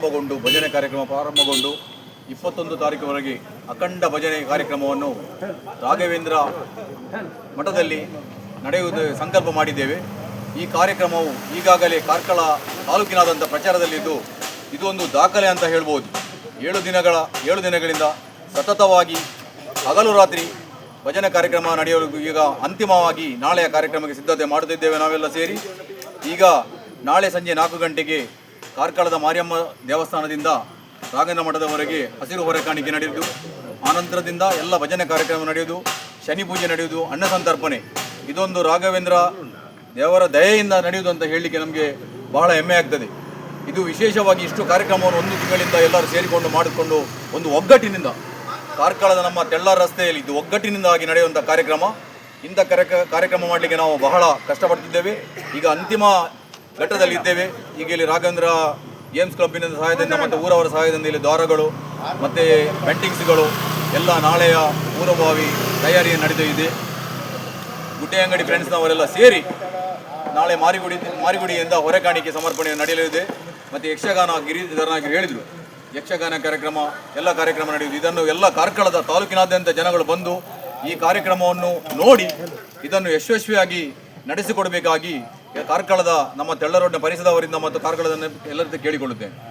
ಪ್ರಾರಂಭಗೊಂಡು ಭಜನೆ ಕಾರ್ಯಕ್ರಮ ಪ್ರಾರಂಭಗೊಂಡು ಇಪ್ಪತ್ತೊಂದು ತಾರೀಕುವರೆಗೆ ಅಖಂಡ ಭಜನೆ ಕಾರ್ಯಕ್ರಮವನ್ನು ರಾಘವೇಂದ್ರ ಮಠದಲ್ಲಿ ನಡೆಯುವುದು ಸಂಕಲ್ಪ ಮಾಡಿದ್ದೇವೆ. ಈ ಕಾರ್ಯಕ್ರಮವು ಈಗಾಗಲೇ ಕಾರ್ಕಳ ತಾಲೂಕಿನಾದಂಥ ಪ್ರಚಾರದಲ್ಲಿದ್ದು ಇದು ಒಂದು ದಾಖಲೆ ಅಂತ ಹೇಳ್ಬೋದು. ಏಳು ದಿನಗಳ, ಏಳು ದಿನಗಳಿಂದ ಸತತವಾಗಿ ಹಗಲು ರಾತ್ರಿ ಭಜನೆ ಕಾರ್ಯಕ್ರಮ ನಡೆಯಲು ಈಗ ಅಂತಿಮವಾಗಿ ನಾಳೆಯ ಕಾರ್ಯಕ್ರಮಕ್ಕೆ ಸಿದ್ಧತೆ ಮಾಡುತ್ತಿದ್ದೇವೆ ನಾವೆಲ್ಲ ಸೇರಿ. ಈಗ ನಾಳೆ ಸಂಜೆ ನಾಲ್ಕು ಗಂಟೆಗೆ ಕಾರ್ಕಳದ ಮಾರಿಯಮ್ಮ ದೇವಸ್ಥಾನದಿಂದ ರಾಘವೇಂದ್ರ ಮಠದವರೆಗೆ ಹಸಿರು ಹೊರೆ ಕಾಣಿಕೆ ನಡೆಯುವುದು ಆನಂತರದಿಂದ ಎಲ್ಲ ಭಜನೆ ಕಾರ್ಯಕ್ರಮ ನಡೆಯುವುದು ಶನಿ ಪೂಜೆ ನಡೆಯುವುದು ಅನ್ನ ಸಂತರ್ಪಣೆ. ಇದೊಂದು ರಾಘವೇಂದ್ರ ದೇವರ ದಯೆಯಿಂದ ನಡೆಯುವುದು ಅಂತ ಹೇಳಲಿಕ್ಕೆ ನಮಗೆ ಬಹಳ ಹೆಮ್ಮೆ ಆಗ್ತದೆ. ಇದು ವಿಶೇಷವಾಗಿ ಇಷ್ಟು ಕಾರ್ಯಕ್ರಮವನ್ನು ಒಂದು ತಿಂಗಳಿಂದ ಎಲ್ಲರೂ ಸೇರಿಕೊಂಡು ಮಾಡಿಕೊಂಡು ಒಂದು ಒಗ್ಗಟ್ಟಿನಿಂದ, ಕಾರ್ಕಳದ ನಮ್ಮ ತೆಳ್ಳ ರಸ್ತೆಯಲ್ಲಿ ಇದು ಒಗ್ಗಟ್ಟಿನಿಂದಾಗಿ ನಡೆಯುವಂಥ ಕಾರ್ಯಕ್ರಮ. ಇಂಥ ಕಾರ್ಯಕ ಕಾರ್ಯಕ್ರಮ ಮಾಡಲಿಕ್ಕೆ ನಾವು ಬಹಳ ಕಷ್ಟಪಡ್ತಿದ್ದೇವೆ. ಈಗ ಅಂತಿಮ ಘಟ್ಟದಲ್ಲಿ ಇದ್ದೇವೆ. ಈಗ ಇಲ್ಲಿ ರಾಘವೇಂದ್ರ ಗೇಮ್ಸ್ ಕ್ಲಬ್ಬಿನ ಸಹಾಯದಿಂದ ಮತ್ತು ಊರವರ ಸಹಾಯದಿಂದ ಇಲ್ಲಿ ದ್ವಾರಗಳು ಮತ್ತು ಪೆಂಟಿಂಗ್ಸ್ಗಳು ಎಲ್ಲ ನಾಳೆಯ ಪೂರ್ವಭಾವಿ ತಯಾರಿ ನಡೆದು ಇದೆ. ಗುಡ್ಡೆ ಅಂಗಡಿ ಫ್ರೆಂಡ್ಸ್ನವರೆಲ್ಲ ಸೇರಿ ನಾಳೆ ಮಾರಿಗುಡಿ ಮಾರಿಗುಡಿಯಿಂದ ಹೊರೆ ಕಾಣಿಕೆ ಸಮರ್ಪಣೆ ನಡೆಯಲಿದೆ. ಮತ್ತು ಯಕ್ಷಗಾನ ಗಿರಿಧರನಾಗಿ ಹೇಳಿದರು. ಯಕ್ಷಗಾನ ಕಾರ್ಯಕ್ರಮ ಎಲ್ಲ ಕಾರ್ಯಕ್ರಮ ನಡೆಯುವುದು. ಇದನ್ನು ಎಲ್ಲ ಕಾರ್ಕಳದ ತಾಲೂಕಿನಾದ್ಯಂತ ಜನಗಳು ಬಂದು ಈ ಕಾರ್ಯಕ್ರಮವನ್ನು ನೋಡಿ ಇದನ್ನು ಯಶಸ್ವಿಯಾಗಿ ನಡೆಸಿಕೊಡಬೇಕಾಗಿ ಕಾರ್ಕಳದ ನಮ್ಮ ತೆಳ್ಳರೋಡ್ನ ಪರಿಸರದವರಿಂದ ಮತ್ತು ಕಾರ್ಕಳದ ಎಲ್ಲರಿಂದ ಕೇಳಿಕೊಳ್ಳುತ್ತೇನೆ.